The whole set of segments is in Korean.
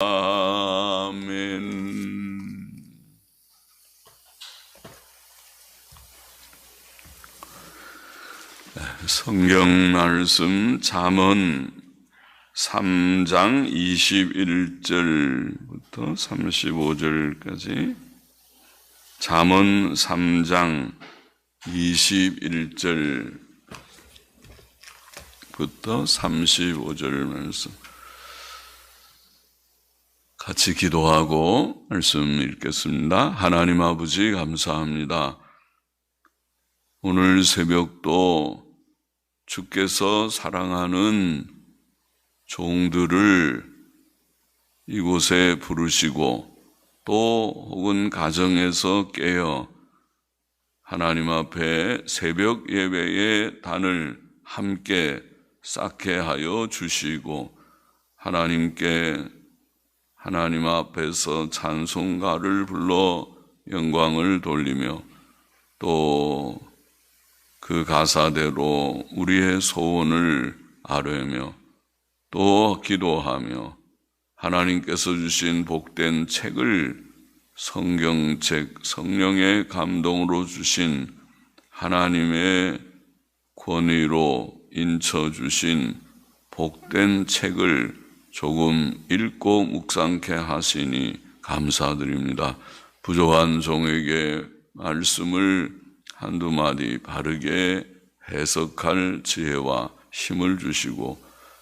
아멘. 성경 말씀 잠언 3장 21절부터 35절까지 잠언 3장 21절부터 35절 말씀 같이 기도하고 말씀 읽겠습니다. 하나님 아버지 감사합니다. 오늘 새벽도 주께서 사랑하는 종들을 이곳에 부르시고 또 혹은 가정에서 깨어 하나님 앞에 새벽 예배의 단을 함께 쌓게 하여 주시고 하나님께 하나님 앞에서 찬송가를 불러 영광을 돌리며 또 그 가사대로 우리의 소원을 아뢰며 또 기도하며 하나님께서 주신 복된 책을 성경책, 성령의 감동으로 주신 하나님의 권위로 인쳐 주신 복된 책을 조금 읽고 묵상케 하시니 감사드립니다. 부족한 종에게 말씀을 한두 마디 바르게 해석할 지혜와 힘을 주시고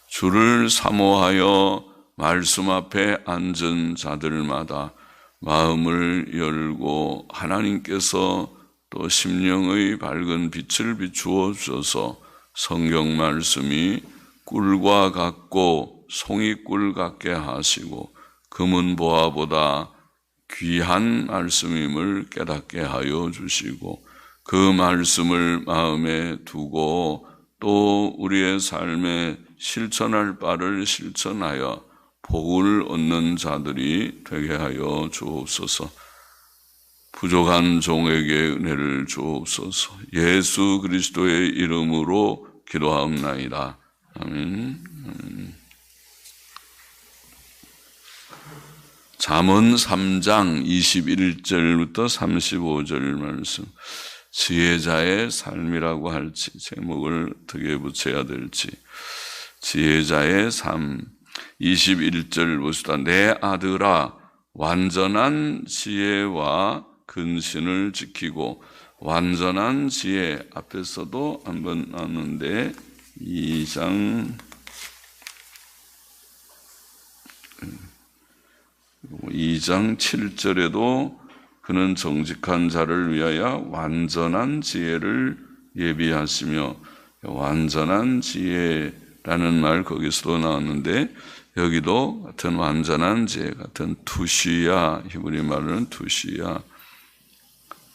주를 사모하여 말씀 앞에 앉은 자들마다 마음을 열고 하나님께서 또 심령의 밝은 빛을 비추어 주셔서 성경 말씀이 꿀과 같고 송이꿀 같게 하시고 금은 보화보다 귀한 말씀임을 깨닫게 하여 주시고 그 말씀을 마음에 두고 또 우리의 삶에 실천할 바를 실천하여 복을 얻는 자들이 되게 하여 주옵소서. 부족한 종에게 은혜를 주옵소서. 예수 그리스도의 이름으로 기도하옵나이다. 아멘. 잠언 3장 21절부터 35절 말씀. 지혜자의 삶이라고 할지 제목을 어떻게 붙여야 될지. 지혜자의 삶 21절 보시다. 내 아들아 완전한 지혜와 근신을 지키고 완전한 지혜 앞에서도 한번 나왔는데 2장 2장 7절에도 그는 정직한 자를 위하여 완전한 지혜를 예비하시며 완전한 지혜라는 말 거기서도 나왔는데 여기도 같은 완전한 지혜 같은 투시야 히브리 말로는 투시야.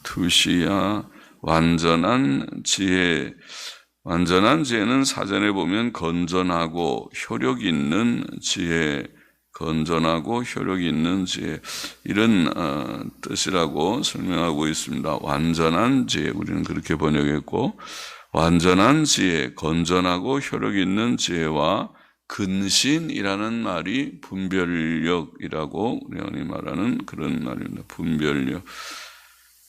투시야 완전한 지혜. 완전한 지혜는 사전에 보면 건전하고 효력 있는 지혜 건전하고 효력 있는 지혜 이런 어, 뜻이라고 설명하고 있습니다. 완전한 지혜 우리는 그렇게 번역했고 완전한 지혜, 건전하고 효력 있는 지혜와 근신이라는 말이 분별력이라고 우리 말하는 그런 말입니다. 분별력.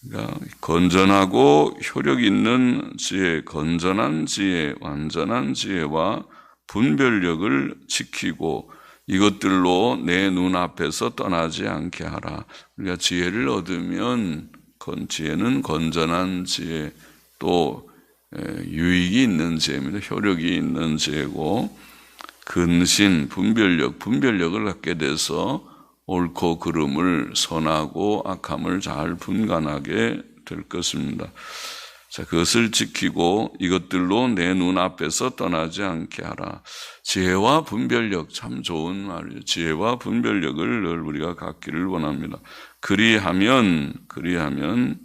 그러니까 건전하고 효력 있는 지혜, 건전한 지혜, 완전한 지혜와 분별력을 지키고 이것들로 내 눈앞에서 떠나지 않게 하라. 우리가 지혜를 얻으면 건 지혜는 건전한 지혜 또 유익이 있는 지혜입니다. 효력이 있는 지혜고 근신, 분별력, 분별력을 갖게 돼서 옳고 그름을 선하고 악함을 잘 분간하게 될 것입니다. 자, 그것을 지키고 이것들로 내 눈앞에서 떠나지 않게 하라. 지혜와 분별력 참 좋은 말이에요. 지혜와 분별력을 늘 우리가 갖기를 원합니다. 그리하면 그리하면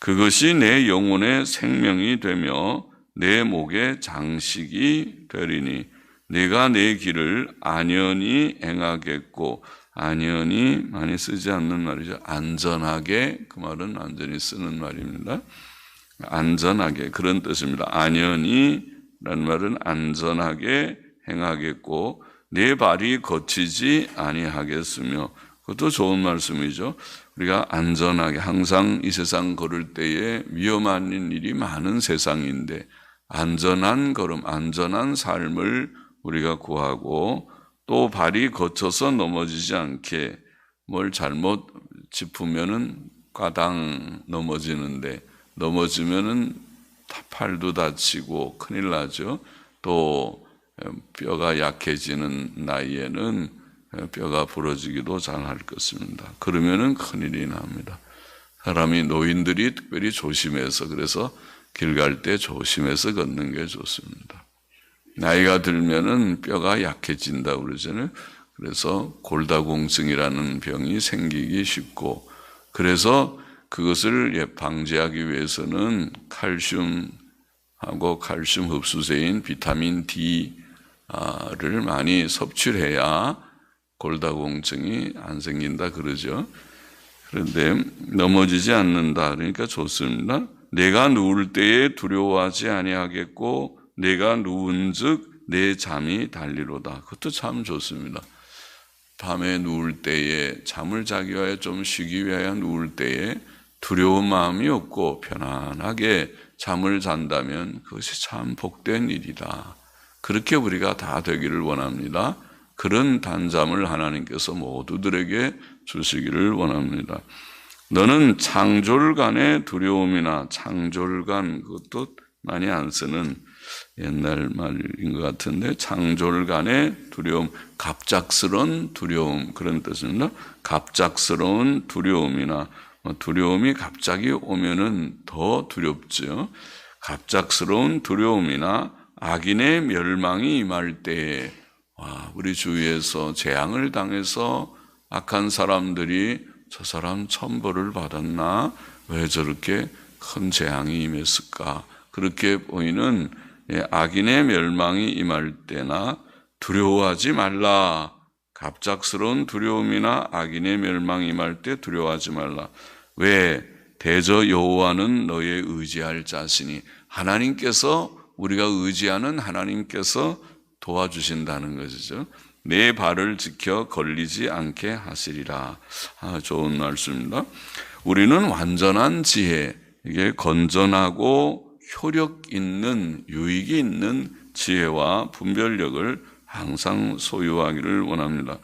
그것이 내 영혼의 생명이 되며 내 목의 장식이 되리니 내가 내 길을 안연히 행하겠고 안연히 많이 쓰지 않는 말이죠. 안전하게 그 말은 완전히 쓰는 말입니다. 안전하게 그런 뜻입니다. 안연히라는 말은 안전하게 행하겠고 내 발이 거치지 아니하겠으며 그것도 좋은 말씀이죠. 우리가 안전하게 항상 이 세상 걸을 때에 위험한 일이 많은 세상인데 안전한 걸음, 안전한 삶을 우리가 구하고 또 발이 거쳐서 넘어지지 않게 뭘 잘못 짚으면은 과당 넘어지는데 넘어지면은 팔도 다치고 큰일 나죠. 또 뼈가 약해지는 나이에는 뼈가 부러지기도 잘 할 것입니다. 그러면은 큰일이 납니다. 사람이 노인들이 특별히 조심해서 그래서 길 갈 때 조심해서 걷는 게 좋습니다. 나이가 들면은 뼈가 약해진다 그러잖아요. 그래서 골다공증이라는 병이 생기기 쉽고 그래서 그것을 예, 방지하기 위해서는 칼슘하고 칼슘 흡수제인 비타민 D를 많이 섭취를 해야 골다공증이 안 생긴다 그러죠. 그런데 넘어지지 않는다. 그러니까 좋습니다. 내가 누울 때에 두려워하지 아니하겠고 내가 누운즉 내 잠이 달리로다. 그것도 참 좋습니다. 밤에 누울 때에 잠을 자기 위하여 좀 쉬기 위하여 누울 때에 두려운 마음이 없고 편안하게 잠을 잔다면 그것이 참 복된 일이다. 그렇게 우리가 다 되기를 원합니다. 그런 단잠을 하나님께서 모두들에게 주시기를 원합니다. 너는 창졸간의 두려움이나 창졸간 그것도 많이 안 쓰는 옛날 말인 것 같은데 창졸간의 두려움, 갑작스러운 두려움 그런 뜻입니다. 갑작스러운 두려움이나 뭐 두려움이 갑자기 오면은 더 두렵죠. 갑작스러운 두려움이나 악인의 멸망이 임할 때에 와, 우리 주위에서 재앙을 당해서 악한 사람들이 저 사람 천벌을 받았나? 왜 저렇게 큰 재앙이 임했을까? 그렇게 보이는 예, 악인의 멸망이 임할 때나 두려워하지 말라. 갑작스러운 두려움이나 악인의 멸망이 임할 때 두려워하지 말라. 왜? 대저 여호와는 너의 의지할 자신이 하나님께서 우리가 의지하는 하나님께서 도와주신다는 것이죠. 내 발을 지켜 걸리지 않게 하시리라. 아, 좋은 말씀입니다. 우리는 완전한 지혜, 이게 건전하고 효력 있는 유익이 있는 지혜와 분별력을 항상 소유하기를 원합니다.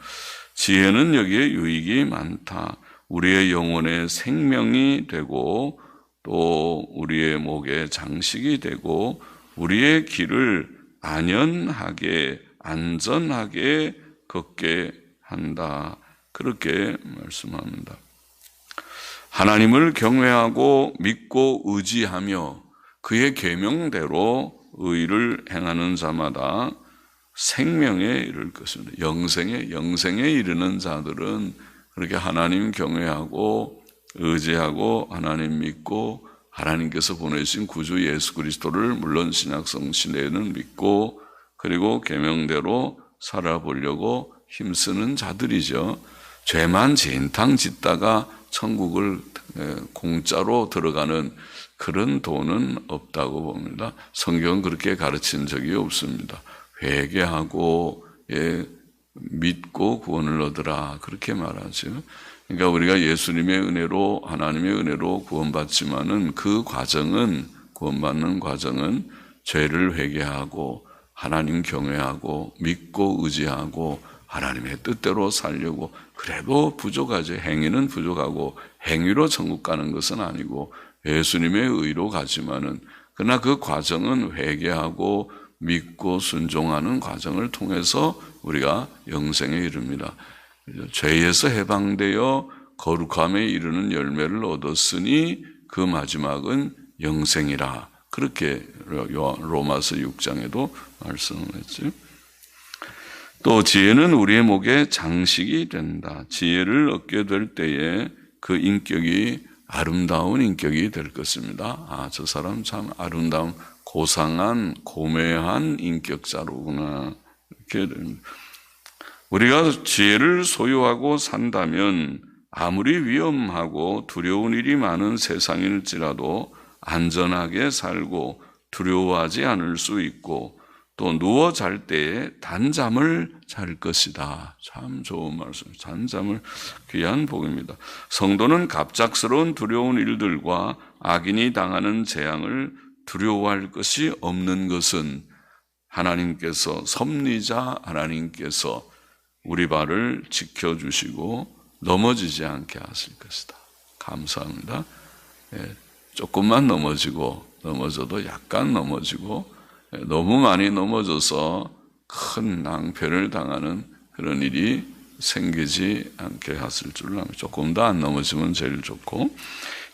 지혜는 여기에 유익이 많다. 우리의 영혼의 생명이 되고 또 우리의 목에 장식이 되고 우리의 길을 안연하게 안전하게 걷게 한다. 그렇게 말씀합니다. 하나님을 경외하고 믿고 의지하며 그의 계명대로 의를 행하는 자마다 생명에 이를 것입니다. 영생에 영생에 이르는 자들은 그렇게 하나님 경외하고 의지하고 하나님 믿고 하나님께서 보내신 구주 예수 그리스도를 물론 신약성 시대에는 믿고 그리고 계명대로 살아보려고 힘쓰는 자들이죠. 죄만 진탕 짓다가 천국을 공짜로 들어가는 그런 돈은 없다고 봅니다. 성경은 그렇게 가르친 적이 없습니다. 회개하고 예, 믿고 구원을 얻으라 그렇게 말하죠. 그러니까 우리가 예수님의 은혜로 하나님의 은혜로 구원받지만은 그 과정은 구원받는 과정은 죄를 회개하고 하나님 경외하고 믿고 의지하고 하나님의 뜻대로 살려고 그래도 부족하죠. 행위는 부족하고 행위로 천국 가는 것은 아니고 예수님의 의로 가지만은 그러나 그 과정은 회개하고 믿고 순종하는 과정을 통해서 우리가 영생에 이릅니다. 죄에서 해방되어 거룩함에 이르는 열매를 얻었으니 그 마지막은 영생이라. 그렇게 로마서 6장에도 말씀했죠. 또 지혜는 우리의 목에 장식이 된다. 지혜를 얻게 될 때에 그 인격이 아름다운 인격이 될 것입니다. 아, 저 사람 참 아름다운 고상한 고매한 인격자로구나. 이렇게 우리가 지혜를 소유하고 산다면 아무리 위험하고 두려운 일이 많은 세상일지라도 안전하게 살고 두려워하지 않을 수 있고 또 누워 잘 때에 단잠을 잘 것이다. 참 좋은 말씀. 단잠을 귀한 복입니다. 성도는 갑작스러운 두려운 일들과 악인이 당하는 재앙을 두려워할 것이 없는 것은 하나님께서 섭리자 하나님께서 우리 발을 지켜주시고 넘어지지 않게 하실 것이다. 감사합니다. 예, 조금만 넘어지고 넘어져도 약간 넘어지고 예, 너무 많이 넘어져서 큰 낭패를 당하는 그런 일이 생기지 않게 하실 압니다. 조금 더 안 넘어지면 제일 좋고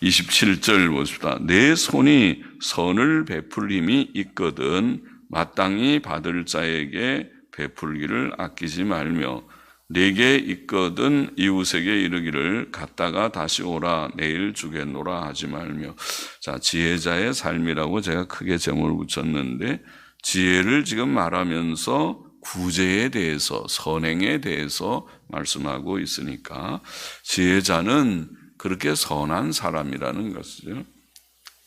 27절 보십시다. 내 손이 선을 베풀 힘이 있거든 마땅히 받을 자에게 베풀기를 아끼지 말며 내게 있거든 이웃에게 이르기를 갔다가 다시 오라 내일 주겠노라 하지 말며 자 지혜자의 삶이라고 제가 크게 제목을 붙였는데 지혜를 지금 말하면서 구제에 대해서 선행에 대해서 말씀하고 있으니까 지혜자는 그렇게 선한 사람이라는 것이죠.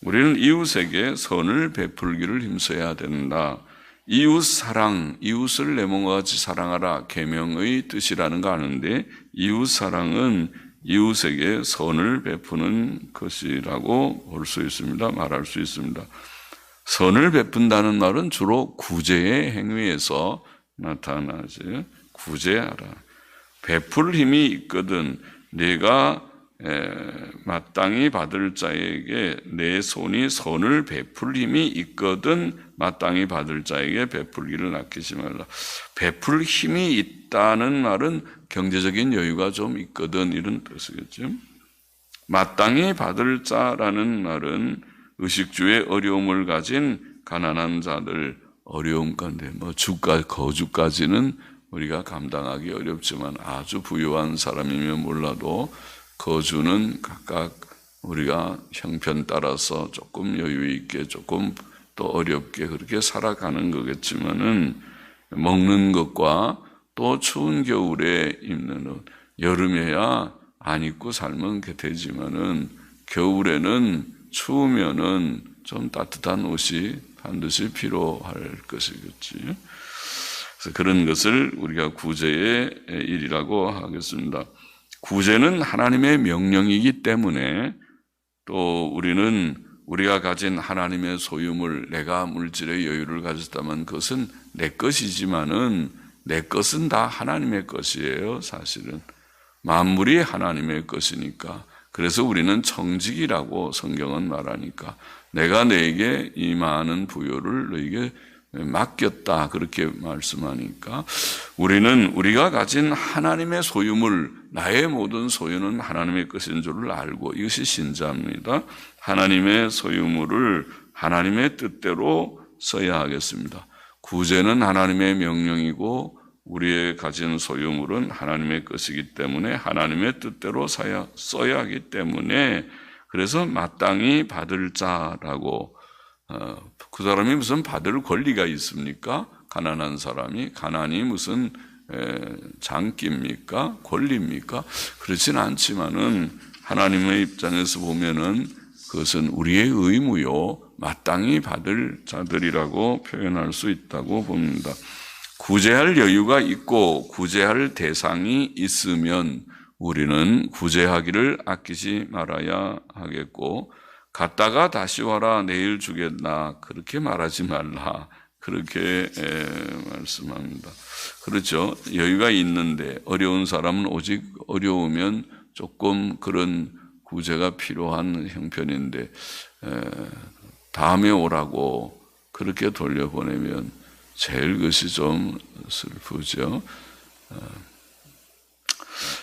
우리는 이웃에게 선을 베풀기를 힘써야 된다. 이웃 사랑, 이웃을 내 몸과 같이 사랑하라 계명의 뜻이라는 거 아는데 이웃 사랑은 이웃에게 선을 베푸는 것이라고 볼 수 있습니다. 말할 수 있습니다. 선을 베푼다는 말은 주로 구제의 행위에서 나타나지. 구제하라. 베풀 힘이 있거든 내가 마땅히 받을 자에게 내 손이 선을 베풀 힘이 있거든 마땅히 받을 자에게 베풀기를 아끼지 말라. 베풀 힘이 있다는 말은 경제적인 여유가 좀 있거든 이런 뜻이겠죠. 마땅히 받을 자라는 말은 의식주의 어려움을 가진 가난한 자들 어려움 가운데 뭐 주가 거주까지는 우리가 감당하기 어렵지만 아주 부유한 사람이면 몰라도 거주는 각각 우리가 형편 따라서 조금 여유 있게 조금 또 어렵게 그렇게 살아가는 거겠지만은 먹는 것과 또 추운 겨울에 입는 옷 여름에야 안 입고 살면 되지만은 겨울에는 추우면은 좀 따뜻한 옷이 반드시 필요할 것이겠지. 그래서 그런 것을 우리가 구제의 일이라고 하겠습니다. 구제는 하나님의 명령이기 때문에 또 우리는 우리가 가진 하나님의 소유물, 내가 물질의 여유를 가졌다면 그것은 내 것이지만은 내 것은 다 하나님의 것이에요, 사실은. 만물이 하나님의 것이니까. 그래서 우리는 청직이라고 성경은 말하니까 내가 너에게 이 많은 부여를 너에게 맡겼다. 그렇게 말씀하니까 우리는 우리가 가진 하나님의 소유물, 나의 모든 소유는 하나님의 것인 줄을 알고 이것이 신자입니다. 하나님의 소유물을 하나님의 뜻대로 써야 하겠습니다. 구제는 하나님의 명령이고 우리의 가진 소유물은 하나님의 것이기 때문에 하나님의 뜻대로 써야, 써야 하기 때문에 그래서 마땅히 받을 자라고 어, 그 사람이 무슨 받을 권리가 있습니까? 가난한 사람이 가난이 무슨 장기입니까? 권리입니까? 그렇진 않지만은 하나님의 입장에서 보면은 그것은 우리의 의무요, 마땅히 받을 자들이라고 표현할 수 있다고 봅니다. 구제할 여유가 있고 구제할 대상이 있으면 우리는 구제하기를 아끼지 말아야 하겠고 갔다가 다시 와라 내일 주겠나 그렇게 말하지 말라 그렇게 말씀합니다. 그렇죠. 여유가 있는데 어려운 사람은 오직 어려우면 조금 그런 구제가 필요한 형편인데 다음에 오라고 그렇게 돌려보내면 제일 것이 좀 슬프죠.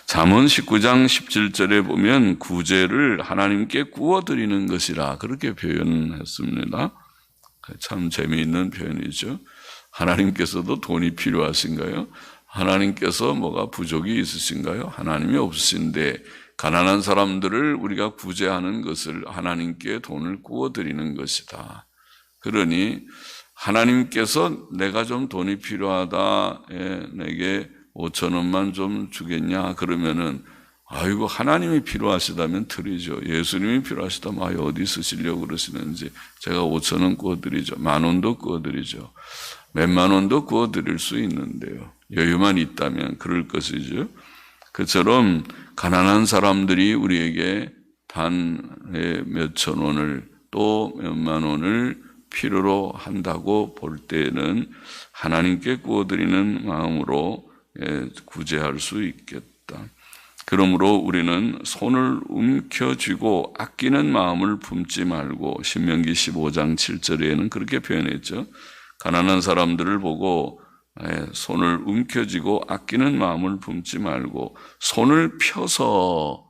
잠언 19장 17절에 보면 구제를 하나님께 구워드리는 것이라 그렇게 표현했습니다. 참 재미있는 표현이죠. 하나님께서도 돈이 필요하신가요? 하나님께서 뭐가 부족이 있으신가요? 하나님이 없으신데 가난한 사람들을 우리가 구제하는 것을 하나님께 돈을 구워드리는 것이다. 그러니 하나님께서 내가 좀 돈이 필요하다. 예, 내게 5천 원만 좀 주겠냐? 그러면은 아이고 하나님이 필요하시다면 드리죠. 예수님이 필요하시다면 아유 어디 쓰시려고 그러시는지 제가 5천 원 구워드리죠. 만 원도 구워드리죠. 몇만 원도 구워 드릴 수 있는데요. 여유만 있다면 그럴 것이죠. 그처럼 가난한 사람들이 우리에게 단에 몇천 원을 또 몇만 원을 필요로 한다고 볼 때는 하나님께 구워드리는 마음으로 예, 구제할 수 있겠다. 그러므로 우리는 손을 움켜쥐고 아끼는 마음을 품지 말고 신명기 15장 7절에는 그렇게 표현했죠. 가난한 사람들을 보고 예, 손을 움켜쥐고 아끼는 마음을 품지 말고 손을 펴서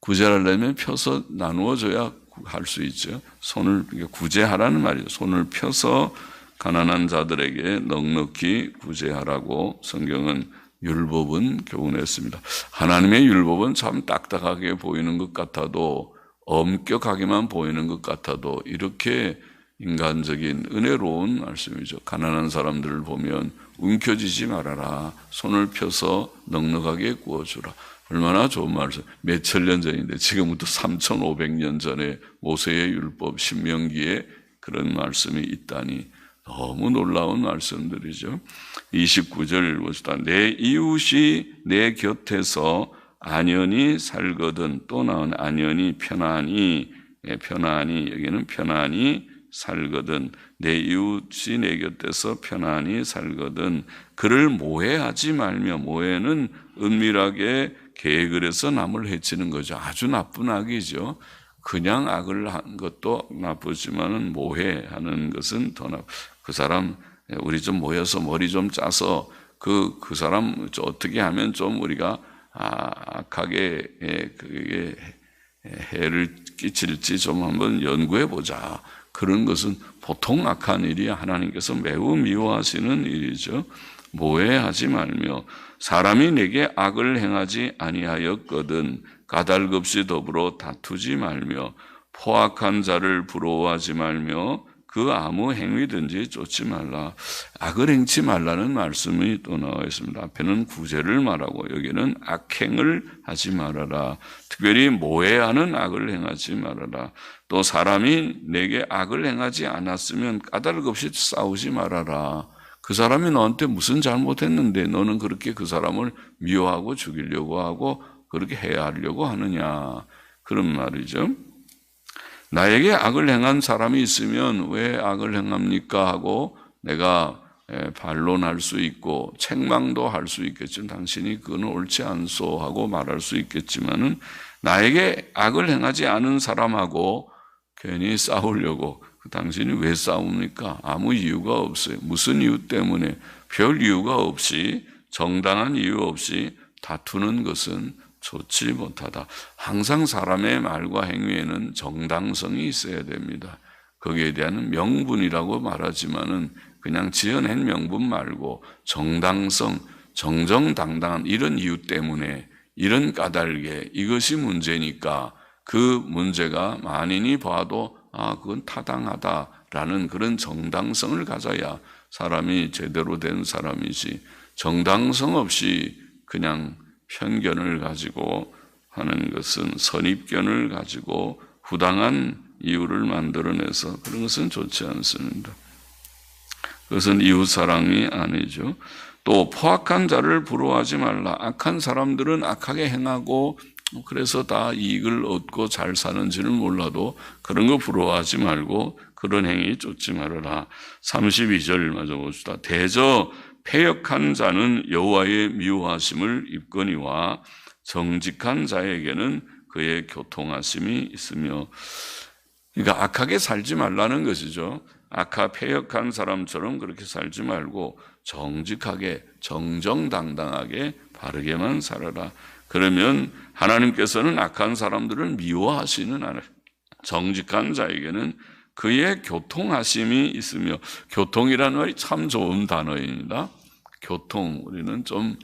구제하려면 펴서 나누어줘야 할 수 있죠. 손을 구제하라는 말이죠. 손을 펴서 가난한 자들에게 넉넉히 구제하라고 성경은 율법은 교훈했습니다. 하나님의 율법은 참 딱딱하게 보이는 것 같아도 엄격하게만 보이는 것 같아도 이렇게 인간적인 은혜로운 말씀이죠. 가난한 사람들을 보면 움켜쥐지 말아라. 손을 펴서 넉넉하게 구워주라. 얼마나 좋은 말씀. 몇천 년 전인데 지금부터 3,500년 전에 모세의 율법 신명기에 그런 말씀이 있다니 너무 놀라운 말씀들이죠. 29절 봅시다. 내 이웃이 내 곁에서 안연히 살거든 또 나온 안연히 편안히 예, 편안히 여기는 편안히 살거든 내 이웃이 내 곁에서 편안히 살거든 그를 모해하지 말며 모해는 은밀하게 계획을 해서 남을 해치는 거죠. 아주 나쁜 악이죠. 그냥 악을 한 것도 나쁘지만은 모해하는 것은 더 나쁘. 그 사람 우리 좀 모여서 머리 좀 짜서 그, 그 사람 어떻게 하면 좀 우리가 아, 악하게 예, 그게 해를 끼칠지 좀 한번 연구해 보자. 그런 것은 보통 악한 일이 하나님께서 매우 미워하시는 일이죠. 모해하지 말며 사람이 내게 악을 행하지 아니하였거든 까닭 없이 더불어 다투지 말며 포악한 자를 부러워하지 말며 그 아무 행위든지 쫓지 말라. 악을 행치 말라는 말씀이 또 나와 있습니다. 앞에는 구제를 말하고 여기는 악행을 하지 말아라. 특별히 모해하는 악을 행하지 말아라. 또 사람이 내게 악을 행하지 않았으면 까닭 없이 싸우지 말아라. 그 사람이 너한테 무슨 잘못했는데 너는 그렇게 그 사람을 미워하고 죽이려고 하고 그렇게 해야 하려고 하느냐. 그런 말이죠. 나에게 악을 행한 사람이 있으면 왜 악을 행합니까? 하고 내가 반론할 수 있고 책망도 할 수 있겠지만 당신이 그건 옳지 않소 하고 말할 수 있겠지만은 나에게 악을 행하지 않은 사람하고 괜히 싸우려고 그 당신이 왜 싸웁니까? 아무 이유가 없어요. 무슨 이유 때문에 별 이유가 없이 정당한 이유 없이 다투는 것은 좋지 못하다. 항상 사람의 말과 행위에는 정당성이 있어야 됩니다. 거기에 대한 명분이라고 말하지만은 그냥 지어낸 명분 말고 정당성, 정정당당한 이런 이유 때문에 이런 까닭에 이것이 문제니까 그 문제가 만인이 봐도 아, 그건 타당하다라는 그런 정당성을 가져야 사람이 제대로 된 사람이지 정당성 없이 그냥 편견을 가지고 하는 것은 선입견을 가지고 부당한 이유를 만들어내서 그런 것은 좋지 않습니다. 그것은 이웃 사랑이 아니죠. 또 포악한 자를 부러워하지 말라. 악한 사람들은 악하게 행하고 그래서 다 이익을 얻고 잘 사는지는 몰라도 그런 거 부러워하지 말고 그런 행위 쫓지 말아라. 32절 맞아 봅시다. 대저 패역한 자는 여호와의 미워하심을 입거니와 정직한 자에게는 그의 교통하심이 있으며 그러니까 악하게 살지 말라는 것이죠. 악하 패역한 사람처럼 그렇게 살지 말고 정직하게 정정당당하게 바르게만 살아라. 그러면 하나님께서는 악한 사람들을 미워하시는 않아요. 정직한 자에게는 그의 교통하심이 있으며 교통이라는 말이 참 좋은 단어입니다. 교통 우리는 좀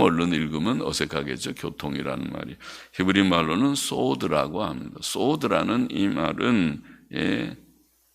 얼른 읽으면 어색하겠죠. 교통이라는 말이 히브리 말로는 소드라고 합니다. 소드라는 이 말은 예,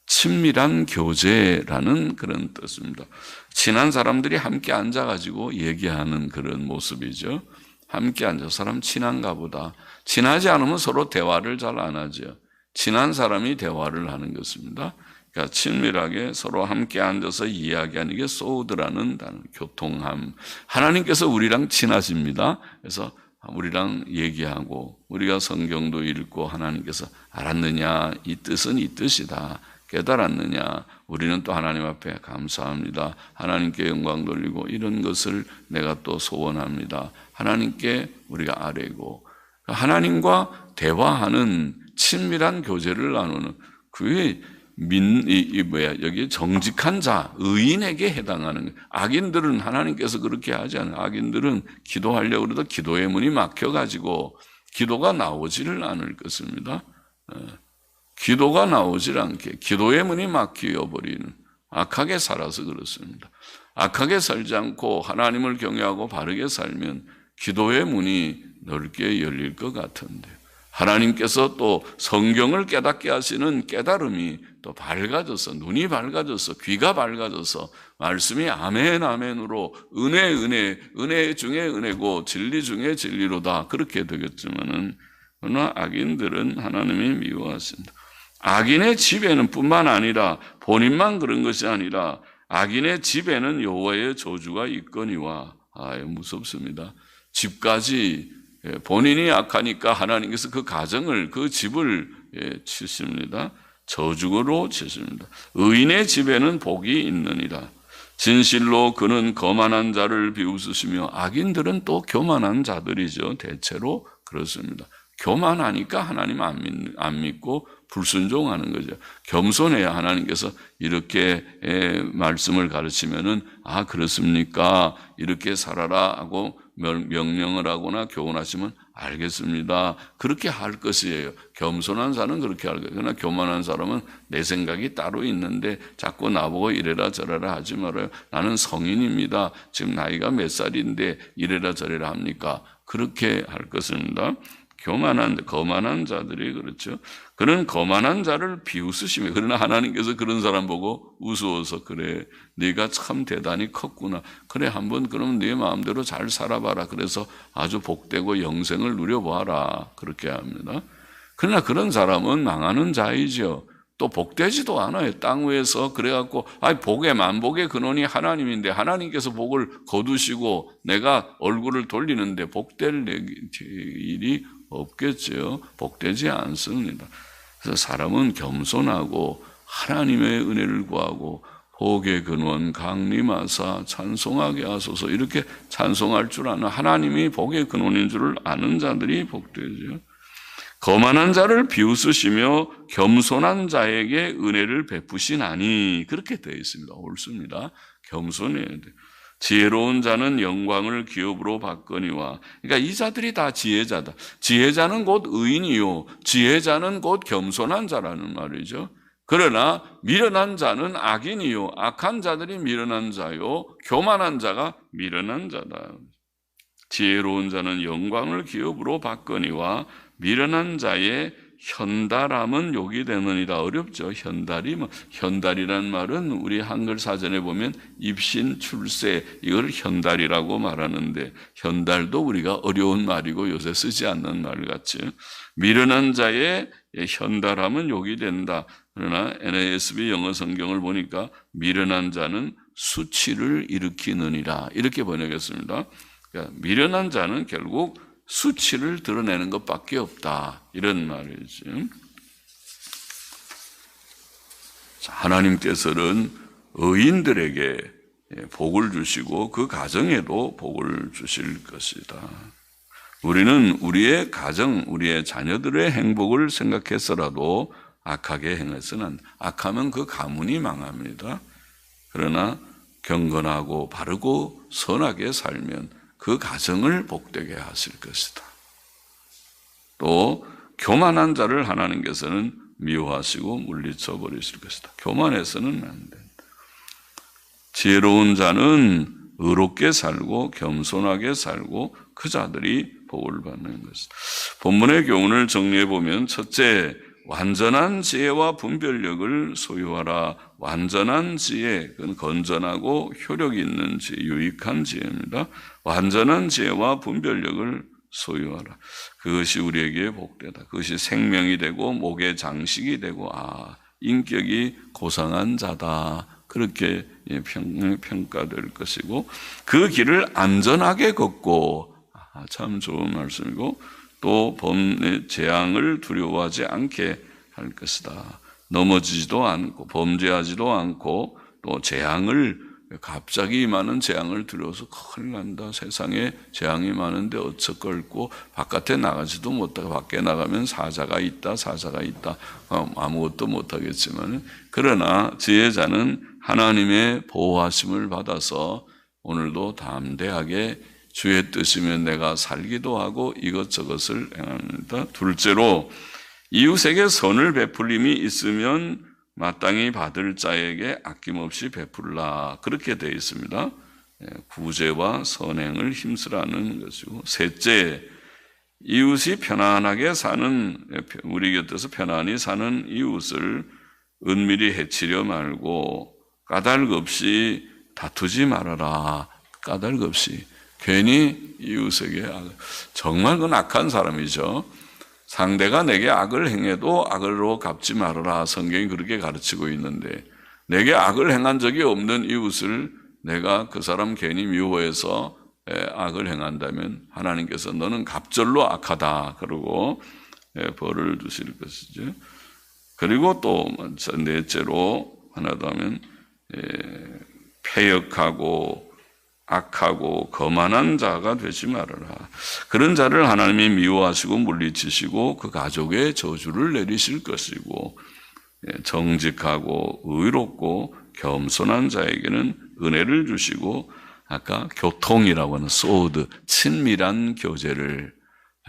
친밀한 교제라는 그런 뜻입니다. 친한 사람들이 함께 앉아가지고 얘기하는 그런 모습이죠. 함께 앉아 사람 친한가 보다. 친하지 않으면 서로 대화를 잘 안 하죠. 친한 사람이 대화를 하는 것입니다. 그러니까 친밀하게 서로 함께 앉아서 이야기하는 게 소우드라는 단어, 교통함. 하나님께서 우리랑 친하십니다. 그래서 우리랑 얘기하고 우리가 성경도 읽고 하나님께서 알았느냐 이 뜻은 이 뜻이다. 깨달았느냐? 우리는 또 하나님 앞에 감사합니다. 하나님께 영광 돌리고 이런 것을 내가 또 소원합니다. 하나님께 우리가 아뢰고 하나님과 대화하는 친밀한 교제를 나누는 그게 민, 이, 이 뭐야, 여기 정직한 자, 의인에게 해당하는. 악인들은 하나님께서 그렇게 하지 않아요. 악인들은 기도하려고 그래도 기도의 문이 막혀가지고 기도가 나오지를 않을 것입니다. 어. 기도가 나오질 않게 기도의 문이 막히어 버리는 악하게 살아서 그렇습니다. 악하게 살지 않고 하나님을 경외하고 바르게 살면 기도의 문이 넓게 열릴 것 같은데 하나님께서 또 성경을 깨닫게 하시는 깨달음이 또 밝아져서 눈이 밝아져서 귀가 밝아져서 말씀이 아멘 아멘으로 은혜 은혜 은혜 중에 은혜고 진리 중에 진리로다 그렇게 되겠지만은 그러나 악인들은 하나님이 미워하신다. 악인의 집에는 뿐만 아니라 본인만 그런 것이 아니라 악인의 집에는 여호와의 저주가 있거니와 아 무섭습니다. 집까지 예, 본인이 악하니까 하나님께서 그 가정을 그 집을 예, 치십니다. 저주로 치십니다. 의인의 집에는 복이 있느니라. 진실로 그는 거만한 자를 비웃으시며 악인들은 또 교만한 자들이죠. 대체로 그렇습니다. 교만하니까 하나님 안, 믿, 안 믿고 불순종하는 거죠. 겸손해야 하나님께서 이렇게 말씀을 가르치면은 아 그렇습니까? 이렇게 살아라 하고 명령을 하거나 교훈하시면 알겠습니다. 그렇게 할 것이에요. 겸손한 사람은 그렇게 할 거예요. 그러나 교만한 사람은 내 생각이 따로 있는데 자꾸 나보고 이래라 저래라 하지 말아요. 나는 성인입니다. 지금 나이가 몇 살인데 이래라 저래라 합니까? 그렇게 할 것입니다. 교만한 거만한 자들이 그렇죠. 그는 거만한 자를 비웃으시며 그러나 하나님께서 그런 사람 보고 우스워서 그래 네가 참 대단히 컸구나. 그래 한번 그럼 네 마음대로 잘 살아봐라. 그래서 아주 복되고 영생을 누려보아라. 그렇게 합니다. 그러나 그런 사람은 망하는 자이죠. 또 복되지도 않아요. 땅 위에서 그래갖고 아 복의 만복의 근원이 하나님인데 하나님께서 복을 거두시고 내가 얼굴을 돌리는데 복될 일이 없겠죠. 복되지 않습니다. 그래서 사람은 겸손하고 하나님의 은혜를 구하고 복의 근원 강림하사 찬송하게 하소서 이렇게 찬송할 줄 아는 하나님이 복의 근원인 줄을 아는 자들이 복되죠. 거만한 자를 비웃으시며 겸손한 자에게 은혜를 베푸시나니 그렇게 되어 있습니다. 옳습니다. 겸손해야 돼. 지혜로운 자는 영광을 기업으로 받거니와. 그러니까 이 자들이 다 지혜자다. 지혜자는 곧 의인이요. 지혜자는 곧 겸손한 자라는 말이죠. 그러나 미련한 자는 악인이요. 악한 자들이 미련한 자요. 교만한 자가 미련한 자다. 지혜로운 자는 영광을 기업으로 받거니와 미련한 자의 현달함은 욕이 되느니라 어렵죠. 현달이 뭐 현달이란 말은 우리 한글 사전에 보면 입신 출세 이걸 현달이라고 말하는데 현달도 우리가 어려운 말이고 요새 쓰지 않는 말 같이 미련한 자의 현달함은 욕이 된다. 그러나 NASB 영어 성경을 보니까 미련한 자는 수치를 일으키느니라 이렇게 번역했습니다. 그러니까 미련한 자는 결국 수치를 드러내는 것밖에 없다. 이런 말이지. 하나님께서는 의인들에게 복을 주시고 그 가정에도 복을 주실 것이다. 우리는 우리의 가정, 우리의 자녀들의 행복을 생각해서라도 악하게 행해서는 악하면 그 가문이 망합니다. 그러나 경건하고 바르고 선하게 살면 그 가정을 복되게 하실 것이다. 또 교만한 자를 하나님께서는 미워하시고 물리쳐 버리실 것이다. 교만해서는 안 된다. 지혜로운 자는 의롭게 살고 겸손하게 살고 그 자들이 복을 받는 것이다. 본문의 교훈을 정리해 보면 첫째 완전한 지혜와 분별력을 소유하라. 완전한 지혜, 그건 건전하고 효력 있는 지혜, 유익한 지혜입니다. 완전한 지혜와 분별력을 소유하라. 그것이 우리에게 복되다. 그것이 생명이 되고 목의 장식이 되고 아 인격이 고상한 자다. 그렇게 예, 평, 평가될 것이고 그 길을 안전하게 걷고 아, 참 좋은 말씀이고 또 범의 재앙을 두려워하지 않게 할 것이다. 넘어지지도 않고 범죄하지도 않고 또 재앙을 갑자기 많은 재앙을 두려워서 큰일 난다. 세상에 재앙이 많은데 어쩌걸고 바깥에 나가지도 못하고 밖에 나가면 사자가 있다. 사자가 있다. 어, 아무것도 못하겠지만 그러나 지혜자는 하나님의 보호하심을 받아서 오늘도 담대하게 주의 뜻이면 내가 살기도 하고 이것저것을 행합니다. 둘째로 이웃에게 선을 베풀림이 있으면 마땅히 받을 자에게 아낌없이 베풀라 그렇게 되어 있습니다. 예, 구제와 선행을 힘쓰라는 것이고 셋째 이웃이 편안하게 사는 우리 곁에서 편안히 사는 이웃을 은밀히 해치려 말고 까닭 없이 다투지 말아라 까닭 없이 괜히 이웃에게 정말 그 악한 사람이죠. 상대가 내게 악을 행해도 악으로 갚지 말아라. 성경이 그렇게 가르치고 있는데 내게 악을 행한 적이 없는 이웃을 내가 그 사람 괜히 미워해서 악을 행한다면 하나님께서 너는 갑절로 악하다. 그러고 벌을 주실 것이죠. 그리고 또 넷째로 하나 더 하면 폐역하고 악하고 거만한 자가 되지 말아라. 그런 자를 하나님이 미워하시고 물리치시고 그 가족의 저주를 내리실 것이고 예, 정직하고 의롭고 겸손한 자에게는 은혜를 주시고 아까 교통이라고 하는 소드 친밀한 교제를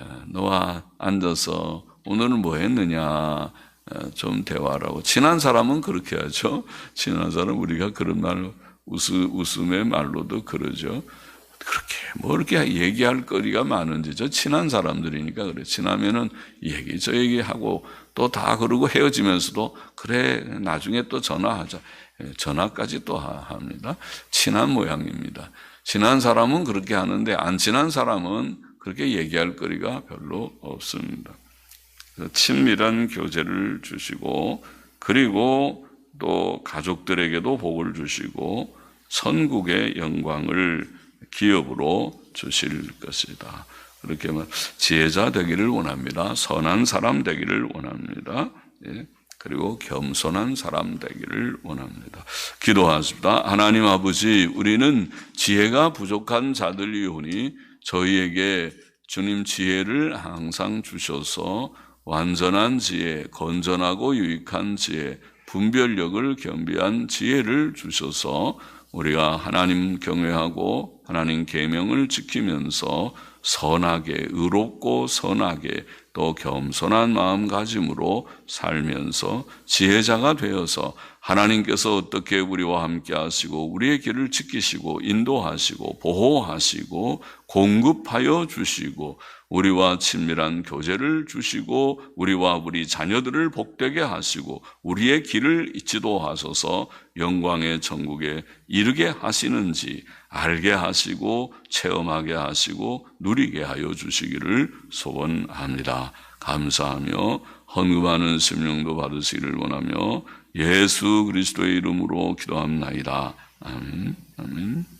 예, 너와 앉아서 오늘은 뭐 했느냐 예, 좀 대화라고 친한 사람은 그렇게 하죠. 친한 사람 우리가 그런 말 웃음, 웃음 의 말로도 그러죠. 그렇게 뭐 이렇게 얘기할 거리가 많은지 저 친한 사람들이니까 그래. 친하면은 얘기 저 얘기하고 또 다 그러고 헤어지면서도 그래 나중에 또 전화하자. 예, 전화까지 또 합니다. 친한 모양입니다. 친한 사람은 그렇게 하는데 안 친한 사람은 그렇게 얘기할 거리가 별로 없습니다. 친밀한 교제를 주시고 그리고 또 가족들에게도 복을 주시고 선국의 영광을 기업으로 주실 것이다. 그렇게 지혜자 되기를 원합니다. 선한 사람 되기를 원합니다. 예. 그리고 겸손한 사람 되기를 원합니다. 기도하십니다. 하나님 아버지, 우리는 지혜가 부족한 자들이오니 저희에게 주님 지혜를 항상 주셔서 완전한 지혜, 건전하고 유익한 지혜, 분별력을 겸비한 지혜를 주셔서 우리가 하나님 경외하고 하나님 계명을 지키면서 선하게 의롭고 선하게 또 겸손한 마음가짐으로 살면서 지혜자가 되어서 하나님께서 어떻게 우리와 함께 하시고 우리의 길을 지키시고 인도하시고 보호하시고 공급하여 주시고 우리와 친밀한 교제를 주시고 우리와 우리 자녀들을 복되게 하시고 우리의 길을 지도하소서 영광의 천국에 이르게 하시는지 알게 하시고 체험하게 하시고 누리게 하여 주시기를 소원합니다. 감사하며 헌금하는 심령도 받으시기를 원하며 예수 그리스도의 이름으로 기도합나이다. 아멘. 아멘.